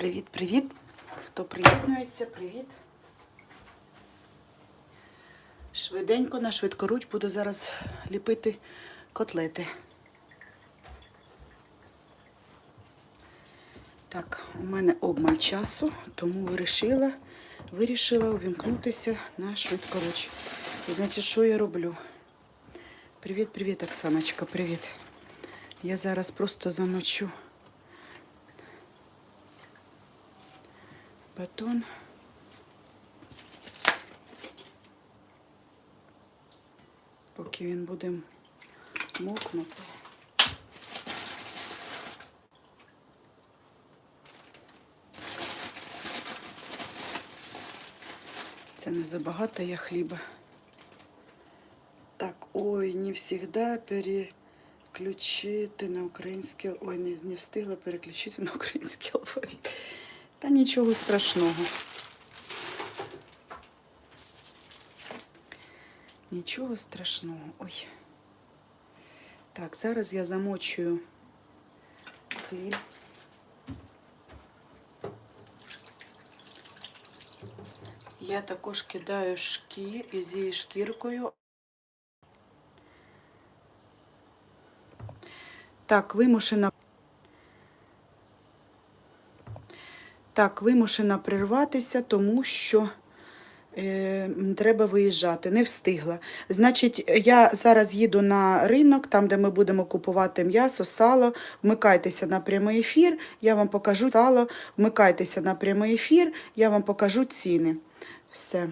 Привіт, привіт. Хто приєднується, привіт. Швиденько на швидкоруч буду зараз ліпити котлети. Так, у мене обмаль часу, тому вирішила, вирішила увімкнутися на швидкоруч. І значить, що я роблю? Привіт, привіт, Оксаночка, привіт. Я зараз просто замочу батон. Поки він буде мокнути. Це не забагато я хліба. Так, ой, не завжди переключити на український. Ой, не, не встигла переключити на український алфавіт. Та нічого страшного. Нічого страшного. Ой. Так, зараз я замочую хліб. Я також кидаю шкір зі шкіркою. Так, вимушена. Так, вимушена прерватися, тому що е, треба виїжджати. Не встигла. Значить, я зараз їду на ринок, там, де ми будемо купувати м'ясо, сало. Вмикайтеся на прямий ефір, я вам покажу сало. Вмикайтеся на прямий ефір, я вам покажу ціни. Все.